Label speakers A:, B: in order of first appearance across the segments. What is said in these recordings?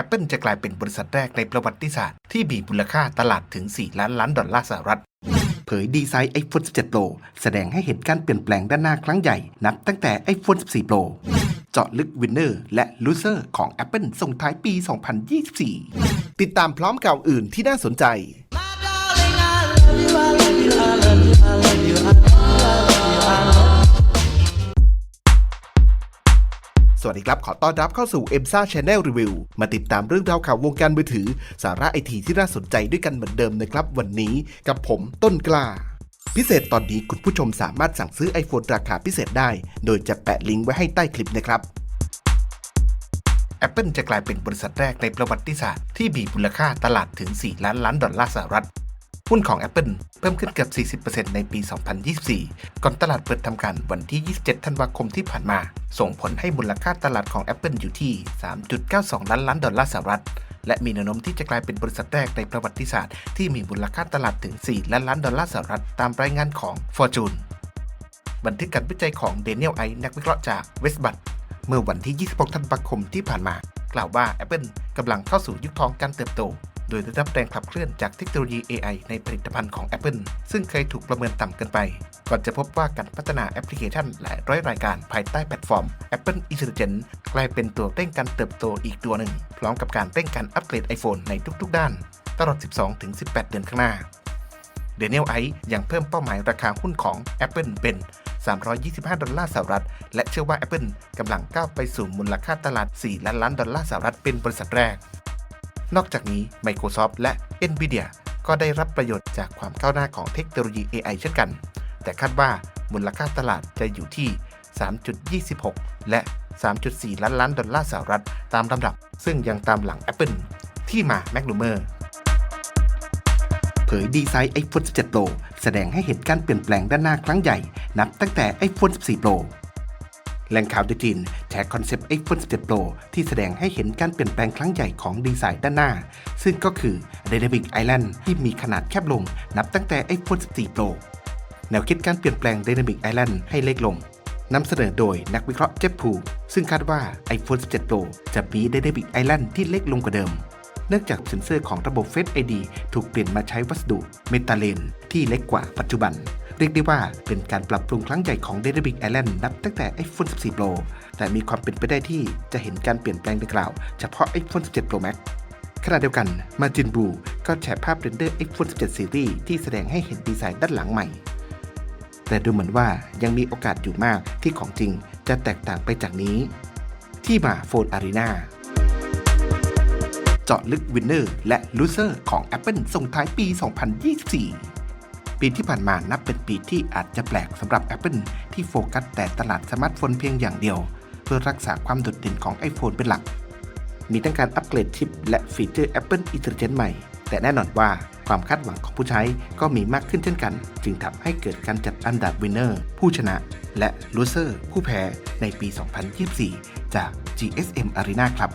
A: Apple จะกลายเป็นบริษัทแรกในประวัติศาสตร์ที่มีมูลค่าตลาดถึง 4 ล้านล้านดอลลาร์สหรัฐ เผยดีไซน์ iPhone 17 Pro แสดงให้เห็นการเปลี่ยนแปลงด้านหน้าครั้งใหญ่ นับตั้งแต่ iPhone 14 Pro เจาะลึกวินเนอร์และ Loser ของ Apple ส่งท้ายปี 2024 ติดตามพร้อมข่าวอื่นที่น่าสนใจ ดีครับ ขอต้อนรับเข้าสู่ e m s a Channel Review มาติดตามเรื่องราวข่าววงการมือถือ สาระไอทีที่น่าสนใจด้วยกันเหมือนเดิมนะครับ วันนี้กับผมต้นกล้า พิเศษตอนนี้คุณผู้ชมสามารถสั่งซื้อ iPhone ราคาพิเศษได้ โดยจะแปะลิงก์ไว้ให้ใต้คลิปนะครับ Apple จะกลายเป็นบริษัทแรกในประวัติศาสตร์ที่มีมูลค่าตลาดถึง 4 ล้านล้านดอลลาร์สหรัฐ หุ้นของ Apple เพิ่มขึ้นเกือบ 40%ในปี 2024 ก่อนตลาดเปิดทำการวันที่ 27 ธันวาคมที่ผ่านมา ส่งผลให้มูลค่าตลาดของ Apple อยู่ที่ 3.92 ล้านล้านดอลลาร์สหรัฐ และมีแนวโน้มที่จะกลายเป็นบริษัทแรกในประวัติศาสตร์ที่มีมูลค่าตลาดถึง 4 ล้านล้านดอลลาร์สหรัฐตามรายงานของ Fortune บันทึกการวิจัยของเดนิเอลไอนักวิเคราะห์จากเวสบัตเมื่อวันที่ 26 ธันวาคมที่ผ่านมา กล่าวว่า Apple กำลังเข้าสู่ยุคทองการเติบโต โดยได้รับแรงขับเคลื่อนจากเทคโนโลยี AI ในผลิตภัณฑ์ของ Apple ซึ่งเคยถูกประเมินต่ำเกินไป ก่อนจะพบว่าการพัฒนาแอปพลิเคชันหลายร้อยรายการภายใต้แพลตฟอร์ม Apple Intelligence กลายเป็นตัวเร่งการเติบโตอีกตัวหนึ่ง พร้อมกับการเร่งการอัปเกรด iPhone ในทุกๆ ด้าน ตลอด 12-18 เดือนข้างหน้าเดนิเอลไอซ์ยังเพิ่มเป้าหมายราคาหุ้นของ Apple เป็น 325 ดอลลาร์สหรัฐ และเชื่อว่า Apple กำลังก้าวไปสู่มูลค่าตลาด 4 ล้านล้านดอลลาร์สหรัฐเป็นบริษัทแรก นอกจากนี้ Microsoft และ Nvidia ก็ได้รับประโยชน์จากความก้าวหน้าของเทคโนโลยี AI เช่นกัน แต่คาดว่ามูลค่าตลาดจะอยู่ที่ 3.26 และ 3.4 ล้านล้านดอลลาร์สหรัฐตามลำดับ ซึ่งยังตามหลัง Apple ที่มา m a c l u m e r เผยดีไซน์ iPhone 17 Pro แสดงให้เห็นการเปลี่ยนแปลงด้านหน้าครั้งใหญ่ นับตั้งแต่ iPhone 14 Pro แหล่งข่าวในจีนแชร์คอนเซปต์ iPhone 17 Pro ที่แสดงให้เห็นการเปลี่ยนแปลงครั้งใหญ่ของดีไซน์ด้านหน้า ซึ่งก็คือ Dynamic Island ที่มีขนาดแคบลงนับตั้งแต่ iPhone 14 Pro แนวคิดการเปลี่ยนแปลง Dynamic Island ให้เล็กลงนำเสนอโดยนักวิเคราะห์เจฟพูซึ่งคาดว่า iPhone 17 Pro จะมี Dynamic Island ที่เล็กลงกว่าเดิม เนื่องจากเซ็นเซอร์ของระบบ Face ID ถูกเปลี่ยนมาใช้วัสดุเมตาเลนที่เล็กกว่าปัจจุบัน เรียกได้ว่าเป็นการปรับปรุงครั้งใหญ่ของ Dynamic Island นับตั้งแต่ iPhone 14 Pro แต่มีความเป็นไปได้ที่จะเห็นการเปลี่ยนแปลงดังกล่าว เฉพาะ iPhone 17 Pro Max ขณะเดียวกันมาจินบูก็แชร์ภาพเรนเดอร์ iPhone 17 Series ที่แสดงให้เห็นดีไซน์ด้านหลังใหม่ แต่ดูเหมือนว่ายังมีโอกาสอยู่มากที่ของจริงจะแตกต่างไปจากนี้ ที่มาโฟนอารีนาเจาะลึกวินเนอร์และ Loser ของ Apple ส่งท้ายปี 2024 ปีที่ผ่านมานับเป็นปีที่อาจจะแปลกสำหรับ Apple ที่โฟกัสแต่ตลาดสมาร์ทโฟนเพียงอย่างเดียว เพื่อรักษาความโดดเด่นของ iPhone เป็นหลัก มีทั้งการอัปเกรดชิป และฟีเจอร์ Apple Intelligence ใหม่ แต่แน่นอนว่าความคาดหวังของผู้ใช้ก็มีมากขึ้นเช่นกัน จึงทำให้เกิดการจัดอันดับวินเนอร์ผู้ชนะ และ Loser ผู้แพ้ในปี 2024 จาก GSM Arena ครับ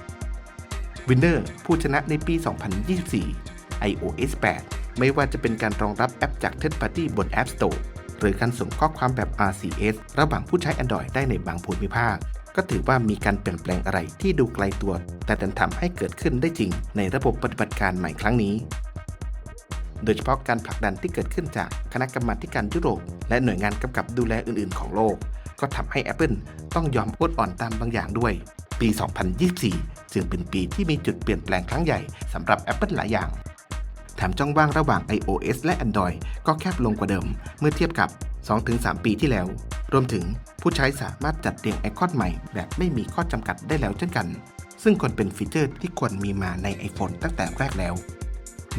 A: วินเนอร์ผู้ชนะในปี 2024 iOS 8 ไม่ว่าจะเป็นการรองรับแอปจาก Third Party บน App Store หรือการส่งข้อความแบบ RCS ระหว่างผู้ใช้ Android ได้ในบางภูมิภาค ก็ถือว่ามีการเปลี่ยนแปลงอะไรที่ดูไกลตัว แต่ดันทำให้เกิดขึ้นได้จริง ในระบบปฏิบัติการใหม่ครั้งนี้ โดยเฉพาะการผลักดันที่เกิดขึ้นจากคณะกรรมาการยุโรป และหน่วยงานกำกับดูแลอื่น ๆ ของโลก ก็ทำให้ Apple ต้องยอมอดอ่อนตามบางอย่างด้วย ปี 2024 จึงเป็นปีที่มีจุดเปลี่ยนแปลงครั้งใหญ่สำหรับ Apple หลายอย่าง มช่องว่างระหว่าง iOS และ Android ก็แคบลงกว่าเดิม เมื่อเทียบกับ 2-3 ปีที่แล้ว รวมถึงผู้ใช้สามารถจัดเรียงไอคอนใหม่ แบบไม่มีข้อจำกัดได้แล้วเช่นกัน ซึ่งควรเป็นฟีเจอร์ที่ควรมีมาใน iPhone ตั้งแต่แรกแล้ว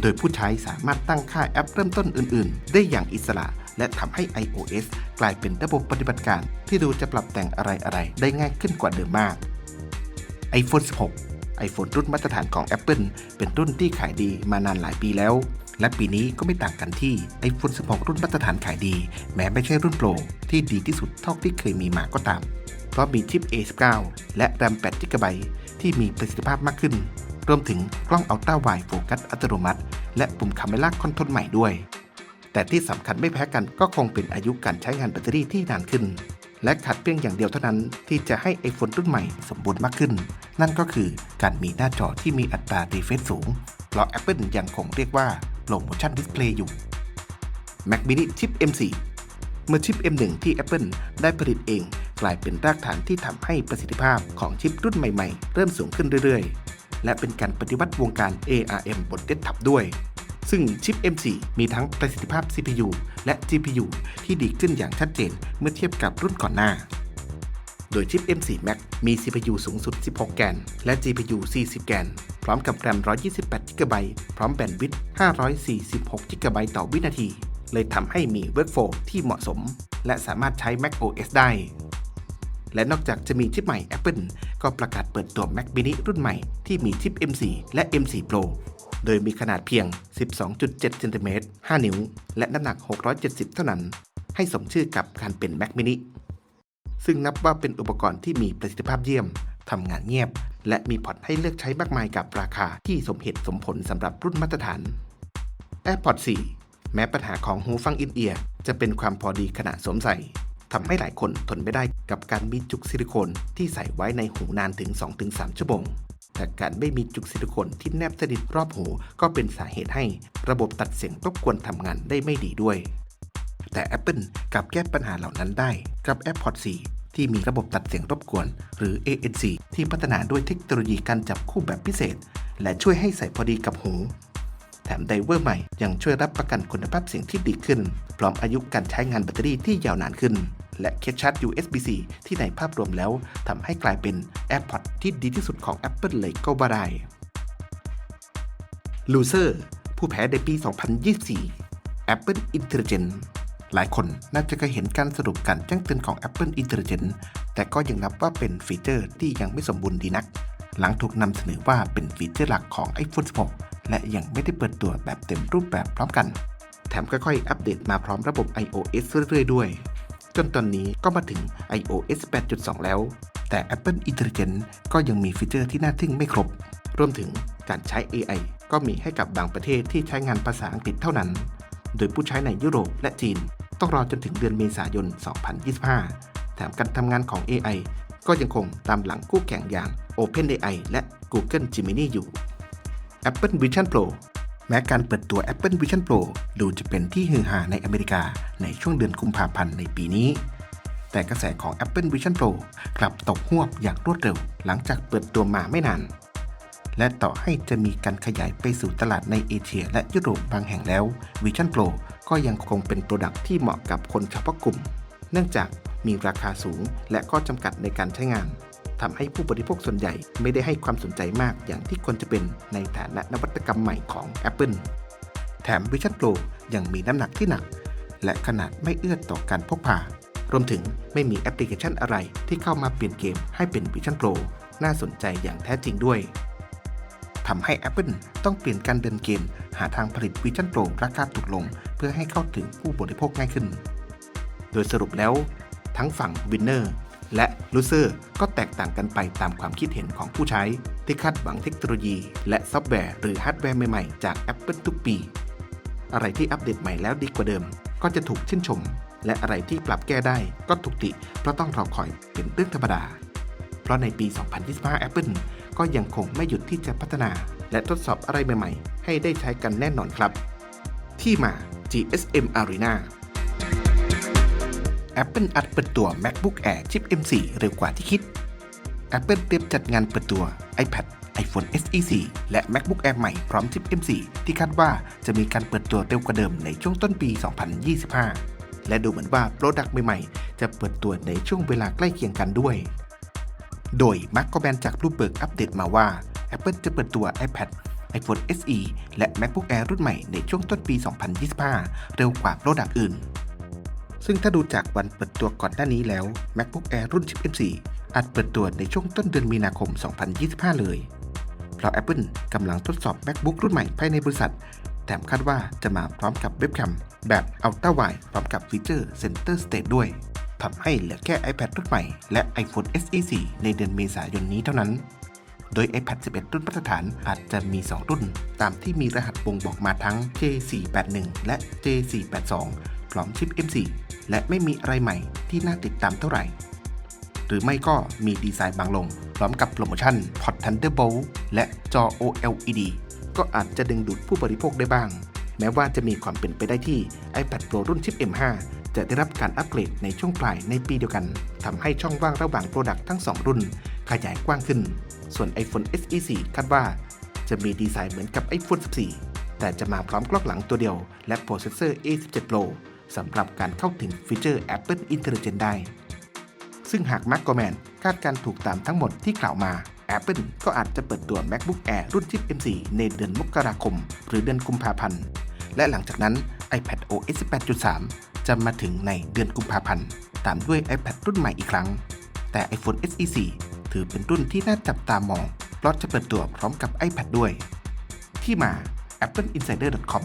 A: โดยผู้ใช้สามารถตั้งค่าแอปเริ่มต้นอื่น ๆ ได้อย่างอิสระ และทำให้ iOS กลายเป็นระบบปฏิบัติการที่ดูจะปรับแต่งอะไรๆ ได้ง่ายขึ้นกว่าเดิมมาก iPhone 16 iPhone รุ่นมาตรฐานของ Apple เป็นรุ่นที่ขายดีมานานหลายปีแล้ว และปีนี้ก็ไม่ต่างกันที่ iPhone 16 รุ่นมาตรฐานขายดี แม้ไม่ใช่รุ่นโปรที่ดีที่สุดเท่าที่เคยมีมาก็ตาม เพราะมีชิป A19 และ RAM 8 GB ที่มีประสิทธิภาพมากขึ้น รวมถึงกล้องอัลตร้าไวโฟกัสอัตโนมัติ และปุ่มคาเมล่าคอนโทรลใหม่ด้วย แต่ที่สำคัญไม่แพ้กันก็คงเป็นอายุการใช้งานแบตเตอรี่ที่นานขึ้น และขาดเพียงอย่างเดียวเท่านั้นที่จะให้ iPhone รุ่นใหม่สมบูรณ์มากขึ้น นั่นก็คือการมีหน้าจอที่มีอัตรา refresh สูง เพราะ Apple ยังคงเรียกว่า Promotion Display อยู่ Mac mini ชิป M4 เมื่อชิป M1 ที่ Apple ได้ผลิตเอง กลายเป็นรากฐานที่ทำให้ประสิทธิภาพของชิปรุ่นใหม่ ๆ เริ่มสูงขึ้นเรื่อยๆ และเป็นการปฏิวัติวงการ ARM บนเดสก์ท็อปด้วย ซึ่งชิป M4 มีทั้งประสิทธิภาพ CPU และ GPU ที่ดีขึ้นอย่างชัดเจนเมื่อเทียบกับรุ่นก่อนหน้า โดยชิป M4 Max มี CPU สูงสุด 16 แกน และ GPU 40 แกน พร้อมกับ RAM 128 GB พร้อมแบนด์วิดต์546 GB ต่อวินาที เลยทำให้มี Workflow ที่เหมาะสม และสามารถใช้ Mac OS ได้และนอกจากจะมีชิปใหม่ Apple ก็ประกาศเปิดตัว Mac mini รุ่นใหม่ที่มีชิป M4 และ M4 Pro โดยมีขนาดเพียง 12.7 เซนติเมตร 5 นิ้ว และน้ำหนัก 670 เท่านั้น ให้สมชื่อกับการเป็น Mac mini ซึ่งนับว่าเป็นอุปกรณ์ที่มีประสิทธิภาพเยี่ยม ทำงานเงียบ และมีพอร์ตให้เลือกใช้มากมายกับราคาที่สมเหตุสมผลสำหรับรุ่นมาตรฐาน AirPods 4 แม้ปัญหาของหูฟังอินเอียร์จะเป็นความพอดีขณะสวมใส่ทำให้หลายคนทนไม่ได้กับการมีจุกซิลิโคนที่ใส่ไว้ในหูนานถึง 2-3 ชั่วโมง แต่การไม่มีจุกซิลิโคนที่แนบสนิทรอบหูก็เป็นสาเหตุให้ ระบบตัดเสียงรบกวนทำงานได้ไม่ดีด้วย แต่ Apple กลับแก้ปัญหาเหล่านั้นได้กับ AirPods 4 ที่มีระบบตัดเสียงรบกวน หรือ ANC ที่พัฒนาด้วยเทคโนโลยีการจับคู่แบบพิเศษ และช่วยให้ใส่พอดีกับหู แถมไดเวอร์ใหม่ยังช่วยรับประกันคุณภาพเสียงที่ดีขึ้น พร้อมอายุการใช้งานแบตเตอรี่ที่ยาวนานขึ้น และเคสชาร์จ USB-C ที่ในภาพรวมแล้วทำให้กลายเป็น AirPods ที่ดีที่สุดของ Apple เลยก็ว่าได้ Loser ผู้แพ้ในปี 2024 Apple Intelligence หลายคนน่าจะเคยเห็นการสรุปการแจ้งเตือนของ Apple Intelligence แต่ก็ยังนับว่าเป็นฟีเจอร์ที่ยังไม่สมบูรณ์ดีนัก หลังถูกนำเสนอว่าเป็นฟีเจอร์หลักของ iPhone 16 และยังไม่ได้เปิดตัวแบบเต็มรูปแบบพร้อมกัน แถมค่อยๆ อัปเดตมาพร้อมระบบ iOS เรื่อยๆด้วย จนตอนนี้ก็มาถึง iOS 8.2 แล้ว แต่ Apple Intelligence ก็ยังมีฟีเจอร์ที่น่าทึ่งไม่ครบ รวมถึงการใช้ AI ก็มีให้กับบางประเทศที่ใช้งานภาษาอังกฤษเท่านั้น โดยผู้ใช้ในยุโรปและจีน ต้องรอจนถึงเดือนเมษายน 2025 แถมการทำงานของ AI ก็ยังคงตามหลังคู่แข่งอย่าง OpenAI และ Google Gemini อยู่ Apple Vision Pro แม้การเปิดตัว Apple Vision Pro ดูจะเป็นที่ฮือฮาในอเมริกาในช่วงเดือนกุมภาพันธ์ในปีนี้ แต่กระแสของ Apple Vision Pro กลับตกหวบอย่างรวดเร็วหลังจากเปิดตัวมาไม่นาน และต่อให้จะมีการขยายไปสู่ตลาดในเอเชียและยุโรปบางแห่งแล้ว Vision Pro ก็ยังคงเป็นโปรดักที่เหมาะกับคนเฉพาะกลุ่ม เนื่องจากมีราคาสูงและข้อจำกัดในการใช้งาน ทำให้ผู้บริโภคส่วนใหญ่ไม่ได้ให้ความสนใจมากอย่างที่ควรจะเป็นในฐานะนวัตกรรมใหม่ของ Apple แถม Vision Pro ยังมีน้ำหนักที่หนัก และขนาดไม่เอื้อต่อการพกพา รวมถึงไม่มีแอปพลิเคชันอะไรที่เข้ามาเปลี่ยนเกมให้เป็น Vision Pro น่าสนใจอย่างแท้จริงด้วยทำให้ Apple ต้องเปลี่ยนการเดินเกม หาทางผลิต Vision Pro ราคาถูกลง เพื่อให้เข้าถึงผู้บริโภคง่ายขึ้น โดยสรุปแล้ว ทั้งฝั่ง Winner และ Loser ก็แตกต่างกันไปตามความคิดเห็นของผู้ใช้ ที่คาดหวังเทคโนโลยี และซอฟต์แวร์หรือฮาร์ดแวร์ใหม่ ๆ จาก Apple ทุกปี อะไรที่อัปเดตใหม่แล้วดีกว่าเดิม ก็จะถูกชื่นชม และอะไรที่ปรับแก้ได้ก็ถูกติเพราะต้องรอคอยเป็นเรื่องธรรมดา เพราะในปี 2025 Apple ก็ยังคงไม่หยุดที่จะพัฒนา และทดสอบอะไรใหม่ ๆ ให้ได้ใช้กันแน่นอนครับ ที่มา GSM Arena Apple อัดเปิดตัว MacBook Air ชิป M4 เร็วกว่าที่คิด Apple เตรียมจัดงานเปิดตัว iPad iPhone SE 4และ MacBook Air ใหม่พร้อมชิป M4 ที่คาดว่าจะมีการเปิดตัวเร็วกว่าเดิมในช่วงต้นปี 2025 และดูเหมือนว่าโปรดักต์ใหม่ๆ จะเปิดตัวในช่วงเวลาใกล้เคียงกันด้วย โดยมาร์กกแบนจากรูปเบิกอัปเดตมาว่า Apple จะเปิดตัว iPad iPhone SE และ MacBook Air รุ่นใหม่ในช่วงต้นปี 2025 เร็วกว่าโปรดักต์อื่น ซึ่งถ้าดูจากวันเปิดตัวก่อนหน้านี้แล้ว MacBook Air รุ่นชิป M4 อาจเปิดตัวในช่วงต้นเดือนมีนาคม 2025 เลย เพราะ Apple กำลังทดสอบ MacBook รุ่นใหม่ภายในบริษัท แถมคาดว่าจะมาพร้อมกับเว็บแคมแบบ Ultra Wide พร้อมกับฟีเจอร์ Center Stage ด้วยทำให้เหลือแค่ iPad รุ่นใหม่และ iPhone SE 4 ในเดือนเมษายนนี้เท่านั้น โดย iPad 11 รุ่นมาตรฐานอาจจะมี 2 รุ่น ตามที่มีรหัสบ่งบอกมาทั้ง J481 และ J482 พพร้อมชิป M4 และไม่มีอะไรใหม่ที่น่าติดตามเท่าไหร่ หรือไม่ก็มีดีไซน์บางลง พร้อมกับโปรโมชั่น Pod Thunderbolt และจอ OLED ก็อาจจะดึงดูดผู้บริโภคได้บ้าง แม้ว่าจะมีความเป็นไปได้ที่ iPad Pro รุ่นชิป M5 จะได้รับการอัปเกรดในช่วงปลายในปีเดียวกันทำให้ช่องว่างระหว่างโปรดักต์ทั้ง 2 รุ่น ขยายกว้างขึ้น ส่วน iPhone SE 4คาดว่า จะมีดีไซน์เหมือนกับ iPhone 14 แต่จะมาพร้อมกล้องหลังตัวเดียว และโปรเซสเซอร์ A17 Pro สำหรับการเข้าถึงฟีเจอร์ Apple Intelligence ได้ ซึ่งหาก m a c g o m a n คาดการถูกตามทั้งหมดที่กล่าวมา Apple ก็อาจจะเปิดตัว MacBook Air รุ่นชิป M4 ในเดือนมกราคม หรือเดือนกุมภาพันธ์ และหลังจากนั้น iPad OS 18.3 จะมาถึงในเดือนกุมภาพันธ์ ตามด้วย iPad รุ่นใหม่อีกครั้ง แต่ iPhone SE 4 ถือเป็นรุ่นที่น่าจับตามอง เพราะจะเปิดตัวพร้อมกับ iPad ด้วย ที่มา appleinsider.com